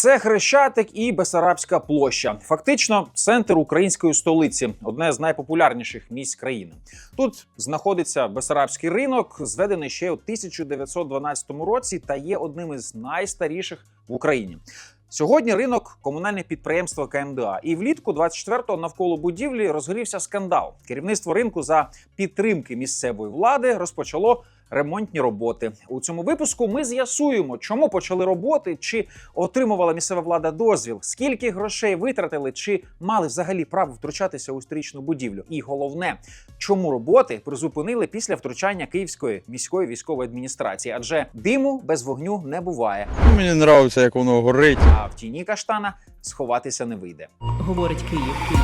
Це Хрещатик і Бесарабська площа. Фактично, центр української столиці, одне з найпопулярніших місць країни. Тут знаходиться Бесарабський ринок, зведений ще у 1912 році, та є одним із найстаріших в Україні. Сьогодні ринок комунальне підприємство КМДА. І влітку 24-го навколо будівлі розгорівся скандал. Керівництво ринку за підтримки місцевої влади розпочало ремонтні роботи. У цьому випуску ми з'ясуємо, чому почали роботи, чи отримувала місцева влада дозвіл, скільки грошей витратили, чи мали взагалі право втручатися у історичну будівлю. І головне, чому роботи призупинили після втручання Київської міської військової адміністрації, адже диму без вогню не буває. Мені подобається, як воно горить. А в тіні каштана сховатися не вийде. говорить Київ, Київ,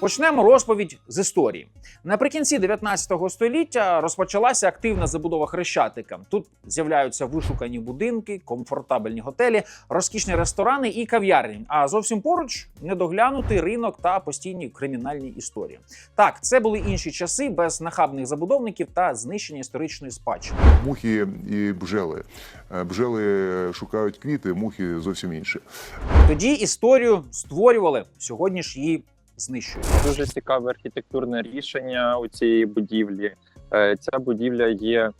Почнемо розповідь з історії. Наприкінці 19 століття розпочалася активна забудова хрещатика. Тут з'являються вишукані будинки, комфортабельні готелі, розкішні ресторани і кав'ярні. А зовсім поруч недоглянутий ринок та постійні кримінальні історії. Так, це були інші часи без нахабних забудовників та знищення історичної спадщини. Мухи і бджели. Е, Бджели шукають квіти, мухи зовсім інші. Тоді історію створювали, сьогодні ж її знищують. Дуже цікаве архітектурне рішення у цієї будівлі. Е, Ця будівля є е,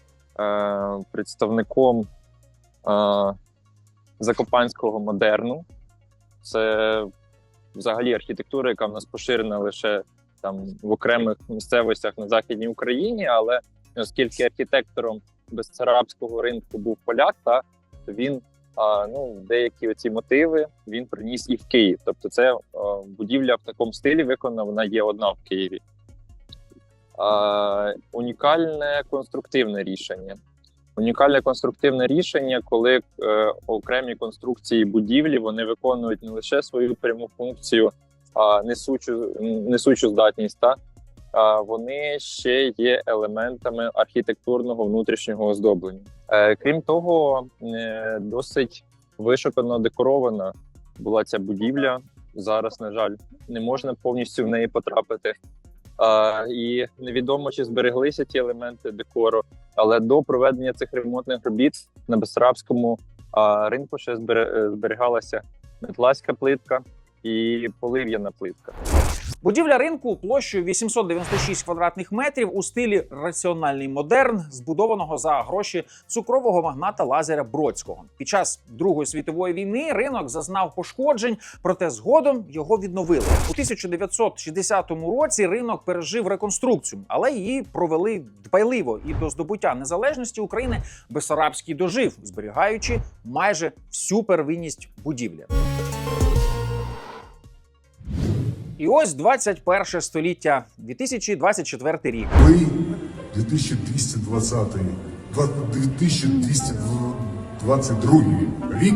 представником е, закопанського модерну. Це взагалі архітектура, яка в нас поширена лише там в окремих місцевостях на західній Україні. Але оскільки архітектором безцарабського ринку був поляк, та він а, ну, деякі оці мотиви він приніс і в Київ. Тобто, це а, будівля в такому стилі виконана, вона є одна в Києві. А, унікальне конструктивне рішення. Унікальне конструктивне рішення, коли е, окремі конструкції будівлі вони виконують не лише свою пряму функцію, а несучу, несучу здатність, та, а вони ще є елементами архітектурного внутрішнього оздоблення. Е, крім того, е, досить вишукано декорована була ця будівля. Зараз, на жаль, не можна повністю в неї потрапити. І невідомо, чи збереглися ті елементи декору, але до проведення цих ремонтних робіт на Бесарабському ринку ще збере- е, метласька плитка і полив'яна плитка. Будівля ринку площею 896 квадратних метрів у стилі раціональний модерн, збудованого за гроші цукрового магната Лазаря Бродського. Під час Другої світової війни ринок зазнав пошкоджень, проте згодом його відновили. У 1960 році ринок пережив реконструкцію, але її провели дбайливо. І до здобуття незалежності України Бесарабський дожив, зберігаючи майже всю первинність будівлі. І ось 21 століття, 2024 рік. Ви 2220 2222 рік.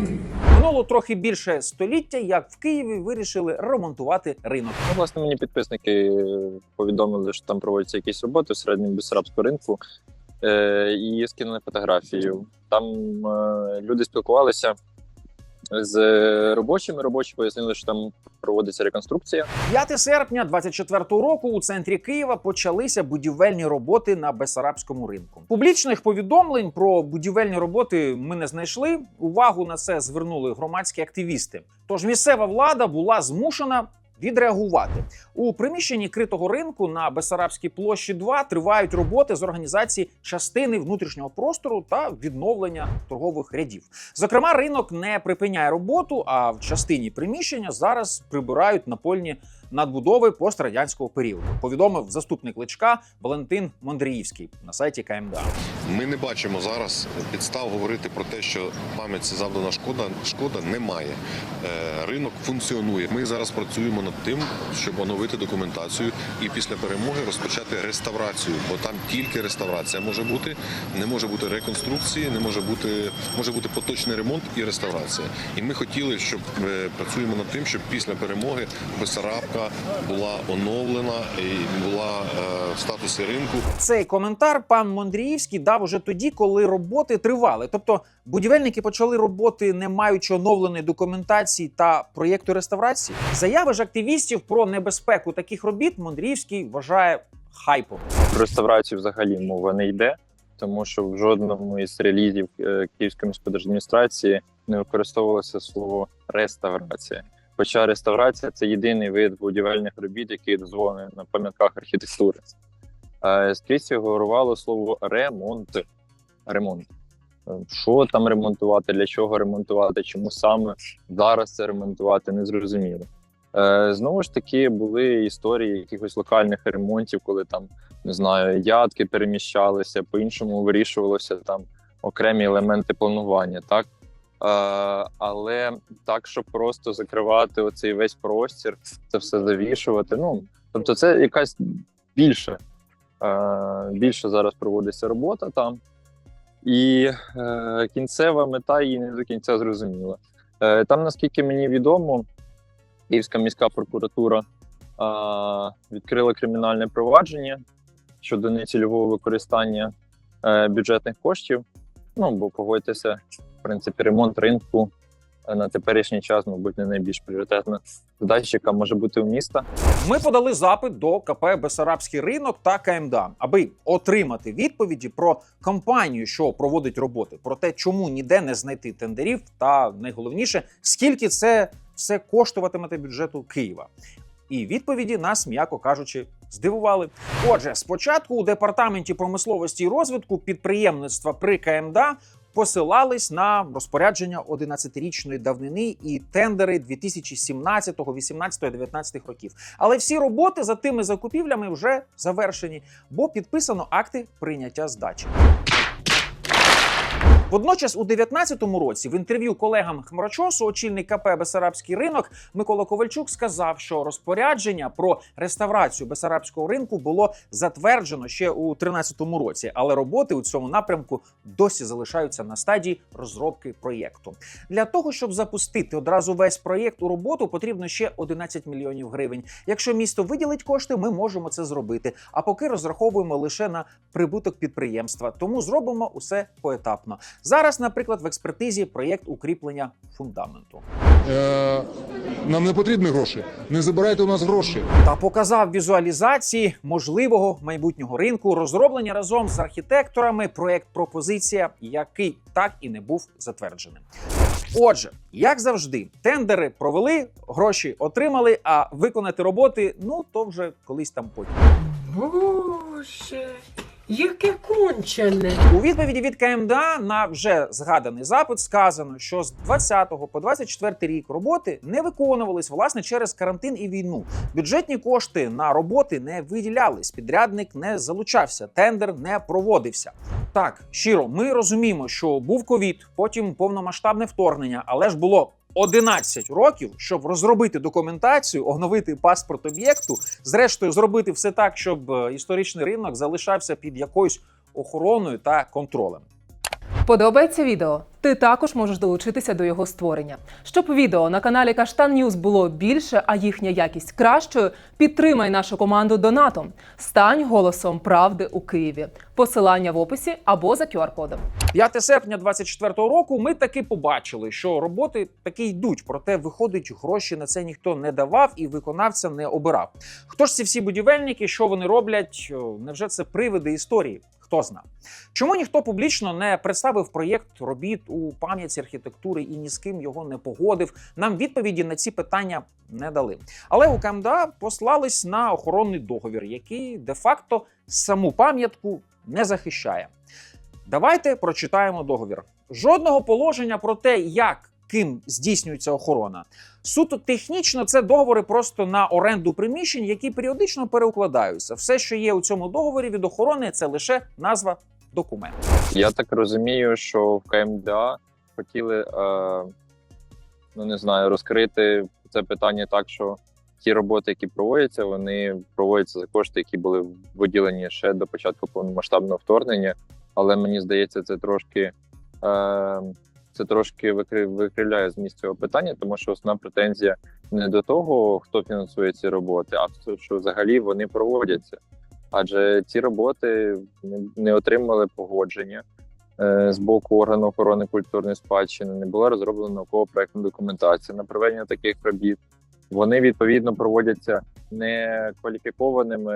Минуло трохи більше століття, як в Києві вирішили ремонтувати ринок. Ну, власне, мені підписники е, повідомили, що там проводяться якісь роботи в середньому Бесарабського ринку, е, і скинули фотографію. Там е, люди спілкувалися з робочими. Робочі пояснили, що там проводиться реконструкція. 5 серпня 24-го року у центрі Києва почалися будівельні роботи на Бесарабському ринку. Публічних повідомлень про будівельні роботи ми не знайшли. Увагу на це звернули громадські активісти. Тож місцева влада була змушена. Відреагувати у приміщенні критого ринку на Бесарабській площі 2 тривають роботи з організації частини внутрішнього простору та відновлення торгових рядів. Зокрема, ринок не припиняє роботу, а в частині приміщення зараз прибирають напольні надбудови пострадянського періоду. Повідомив заступник Личка Валентин Мондріївський на сайті КМДА. Ми не бачимо зараз підстав говорити про те, що пам'ятці завдана шкода. Шкода немає. Е, Ринок функціонує. Ми зараз працюємо над тим, щоб оновити документацію і після перемоги розпочати реставрацію. Бо там тільки реставрація може бути, не може бути реконструкції, не може бути може бути поточний ремонт і реставрація. І ми хотіли, щоб е, працюємо над тим, щоб після перемоги Бесарабка була оновлена і була е, в статусі ринку. Цей коментар пан Мондріївський дав уже тоді, коли роботи тривали. Тобто будівельники почали роботи, не маючи оновленої документації та проєкту реставрації. Заяви ж активістів про небезпеку таких робіт Мондріївський вважає хайпом. Про реставрацію взагалі мова не йде, тому що в жодному із релізів е, Київської міської не використовувалося слово реставрація. Хоча реставрація це єдиний вид будівельних робіт, який дозволений на пам'ятках архітектури. Е, Скрізь фігурувало слово ремонт. Ремонт. Е, Що там ремонтувати, для чого ремонтувати, чому саме зараз це ремонтувати, не зрозуміло. Е, Знову ж таки, були історії якихось локальних ремонтів, коли там не знаю, ядки переміщалися, по-іншому вирішувалося там окремі елементи планування, так. Е, але так, щоб просто закривати оцей весь простір, це все завішувати. Ну тобто, це якась більша, е, більше зараз проводиться робота там, і е, кінцева мета її не до кінця зрозуміла. Там, наскільки мені відомо, Київська міська прокуратура відкрила кримінальне провадження щодо нецільового використання бюджетних коштів. Ну бо погодьтеся, принципі, ремонт ринку е, на теперішній час, мабуть, не найбільш пріоритетна задача, яка може бути у міста. Ми подали запит до КП Бесарабський ринок та КМДА, аби отримати відповіді про компанію, що проводить роботи, про те, чому ніде не знайти тендерів, та найголовніше, скільки це все коштуватиме бюджету Києва. І відповіді нас, м'яко кажучи, здивували. Отже, спочатку у департаменті промисловості і розвитку підприємництва при КМДА посилались на розпорядження 11-річної давнини і тендери 2017, 18, 19 років. Але всі роботи за тими закупівлями вже завершені, бо підписано акти прийняття здачі. Водночас, у 19-му році, в інтерв'ю колегам Хмарочосу, очільник КП Бесарабський ринок Микола Ковальчук сказав, що розпорядження про реставрацію Бесарабського ринку було затверджено ще у 13-му році, але роботи у цьому напрямку досі залишаються на стадії розробки проєкту. Для того щоб запустити одразу весь проєкт у роботу, потрібно ще 11 мільйонів гривень. Якщо місто виділить кошти, ми можемо це зробити. А поки розраховуємо лише на прибуток підприємства, тому зробимо усе поетапно. Зараз, наприклад, в експертизі проєкт укріплення фундаменту. Е, нам не потрібні гроші. Не забирайте у нас гроші. та показав візуалізації можливого майбутнього ринку, розроблені разом з архітекторами проект пропозиція, який так і не був затверджений. Отже, як завжди, тендери провели, гроші отримали, а виконати роботи ну то вже колись там потім. Боже, яке кончене. У відповіді від КМДА на вже згаданий запит сказано, що з 20 по 24 рік роботи не виконувались власне через карантин і війну. Бюджетні кошти на роботи не виділялись, підрядник не залучався, тендер не проводився. Так, щиро, ми розуміємо, що був ковід, потім повномасштабне вторгнення, але ж було 11 років, щоб розробити документацію, оновити паспорт об'єкту, зрештою зробити все так, щоб е, історичний ринок залишався під якоюсь охороною та контролем. Подобається відео? Ти також можеш долучитися до його створення. Щоб відео на каналі Каштан Ньюз було більше, а їхня якість кращою, підтримай нашу команду донатом. Стань голосом правди у Києві. Посилання в описі або за QR-кодом. 5 серпня 24-го року ми таки побачили, що роботи таки йдуть, проте виходить, гроші на це ніхто не давав і виконавця не обирав. Хто ж ці всі будівельники, що вони роблять? Невже це привиди історії? Хто зна? Чому ніхто публічно не представив проєкт робіт у пам'яті архітектури і ні з ким його не погодив? Нам відповіді на ці питання не дали. Але у КМДА послались на охоронний договір, який де-факто саму пам'ятку не захищає. Давайте прочитаємо договір. Жодного положення про те, як ким здійснюється охорона. Суто технічно це договори просто на оренду приміщень, які періодично переукладаються. Все, що є у цьому договорі від охорони, це лише назва документу. Я так розумію, що в КМДА хотіли, е, ну не знаю, розкрити це питання так, що ті роботи, які проводяться, вони проводяться за кошти, які були виділені ще до початку повномасштабного вторгнення. Але мені здається, це трошки. Е, це трошки викри- викривляє зміст цього питання, тому що основна претензія не до того, хто фінансує ці роботи, а то, що взагалі вони проводяться. Адже ці роботи не, не отримали погодження е, з боку органу охорони культурної спадщини, не була розроблена науково-проектна документація на проведення таких робіт. Вони відповідно проводяться не кваліфікованими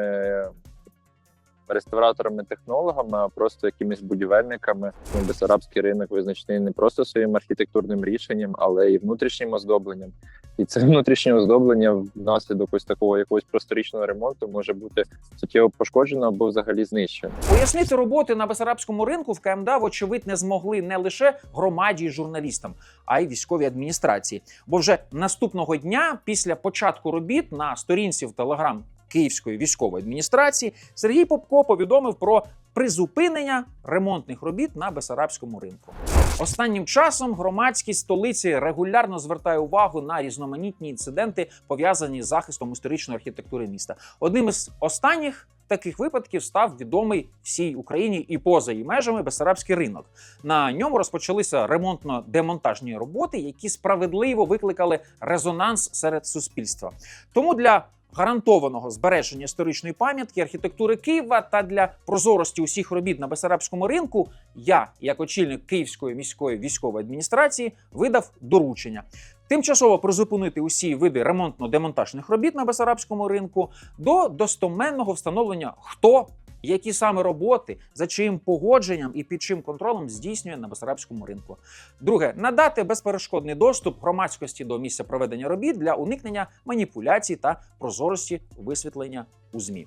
реставраторами-технологами, а просто якимись будівельниками. Ну, Бесарабський ринок визначений не просто своїм архітектурним рішенням, але і внутрішнім оздобленням. І це внутрішнє оздоблення внаслідок ось такого якогось просторічного ремонту може бути суттєво пошкоджено або взагалі знищено. Пояснити роботи на Бесарабському ринку в КМДА, вочевидь, не змогли не лише громаді і журналістам, а й військовій адміністрації. Бо вже наступного дня, після початку робіт на сторінці в Телеграм Київської військової адміністрації, Сергій Попко повідомив про призупинення ремонтних робіт на Бесарабському ринку. Останнім часом громадськість столиці регулярно звертає увагу на різноманітні інциденти, пов'язані з захистом історичної архітектури міста. Одним із останніх таких випадків став відомий всій Україні і поза її межами Бесарабський ринок. На ньому розпочалися ремонтно-демонтажні роботи, які справедливо викликали резонанс серед суспільства. Тому для гарантованого збереження історичної пам'ятки архітектури Києва та для прозорості усіх робіт на Бесарабському ринку я, як очільник Київської міської військової адміністрації, видав доручення. Тимчасово призупинити усі види ремонтно-демонтажних робіт на Бесарабському ринку до достоменного встановлення, хто які саме роботи, за чиїм погодженням і під чим контролем здійснює на Басарабському ринку. Друге, надати безперешкодний доступ громадськості до місця проведення робіт для уникнення маніпуляцій та прозорості висвітлення у ЗМІ.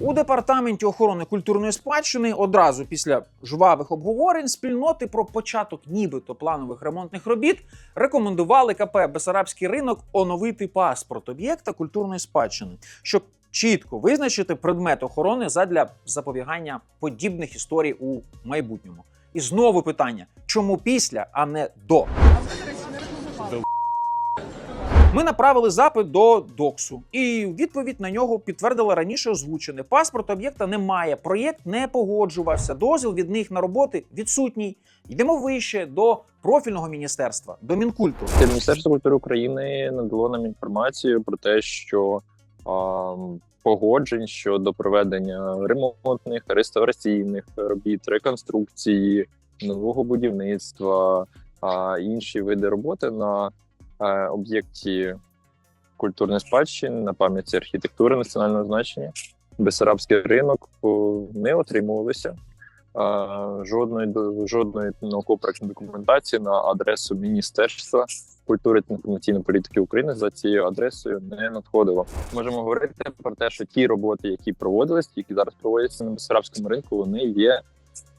У департаменті охорони культурної спадщини одразу після жвавих обговорень спільноти про початок нібито планових ремонтних робіт рекомендували КП Бесарабський ринок оновити паспорт об'єкта культурної спадщини, щоб чітко визначити предмет охорони задля запобігання подібних історій у майбутньому. І знову питання: чому після, а не до? Ми направили запит до доксу, і відповідь на нього підтвердила раніше озвучене. Паспорт об'єкта немає, проєкт не погоджувався. Дозвіл від них на роботи відсутній. Йдемо вище до профільного міністерства, до мінкульту. Міністерство культури України надало нам інформацію про те, що а, погоджень щодо проведення ремонтних, реставраційних робіт, реконструкції, нового будівництва, а інші види роботи на об'єкті культурної спадщини, на пам'ятці архітектури національного значення. Бесарабський ринок не отримувалися жодної до- жодної науково-проектної документації на адресу Міністерства культури та інформаційної політики України за цією адресою не надходило. Можемо говорити про те, що ті роботи, які проводились, які зараз проводяться на Бесарабському ринку, вони є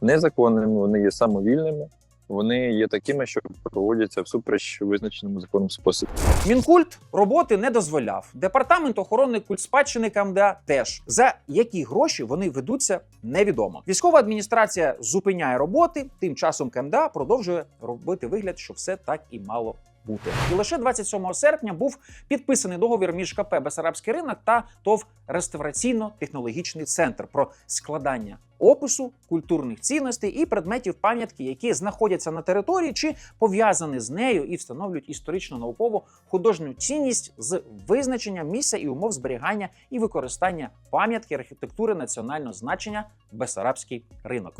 незаконними, вони є самовільними. Вони є такими, що проводяться всупереч визначеному законом способі. Мінкульт роботи не дозволяв. Департамент охорони культспадщини КМДА теж за які гроші вони ведуться, невідомо. Військова адміністрація зупиняє роботи. Тим часом КМДА продовжує робити вигляд, що все так і мало. Бути і лише 27 серпня був підписаний договір між КП Бесарабський ринок та ТОВ реставраційно-технологічний центр про складання опису культурних цінностей і предметів пам'ятки, які знаходяться на території чи пов'язані з нею і встановлюють історично наукову художню цінність з визначення місця і умов зберігання і використання пам'ятки архітектури національного значення Бесарабський ринок.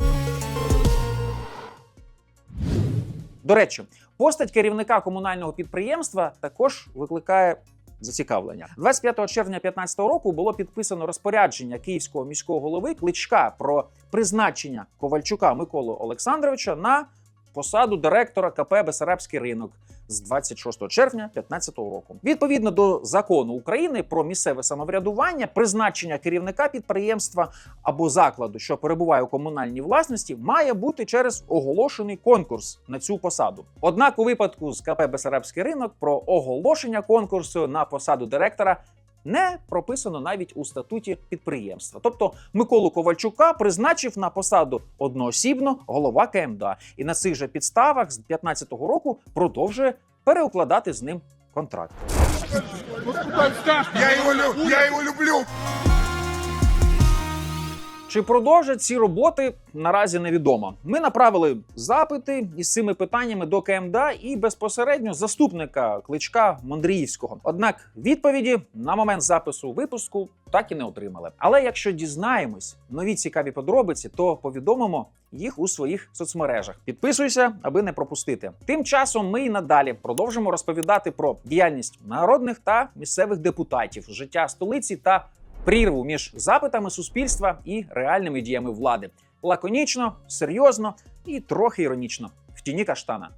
До речі, постать керівника комунального підприємства також викликає зацікавлення. 25 червня 2015 року було підписано розпорядження київського міського голови Кличка про призначення Ковальчука Миколи Олександровича на посаду директора КП Бесарабський ринок з 26 червня 2015 року. Відповідно до закону України про місцеве самоврядування, призначення керівника підприємства або закладу, що перебуває у комунальній власності, має бути через оголошений конкурс на цю посаду. Однак, у випадку з КП Бесарабський ринок про оголошення конкурсу на посаду директора. Не прописано навіть у статуті підприємства. Тобто Миколу Ковальчука призначив на посаду одноосібно голова КМДА, і на цих же підставах з 2015 року продовжує переукладати з ним контракт. Я його люблю! Чи продовжать ці роботи наразі невідомо. Ми направили запити із цими питаннями до КМДА і безпосередньо заступника кличка Мондріївського. Однак відповіді на момент запису випуску так і не отримали. Але якщо дізнаємось нові цікаві подробиці, то повідомимо їх у своїх соцмережах. Підписуйся, аби не пропустити. Тим часом ми і надалі продовжимо розповідати про діяльність народних та місцевих депутатів, життя столиці та прірву між запитами суспільства і реальними діями влади. Лаконічно, серйозно і трохи іронічно. В тіні каштана.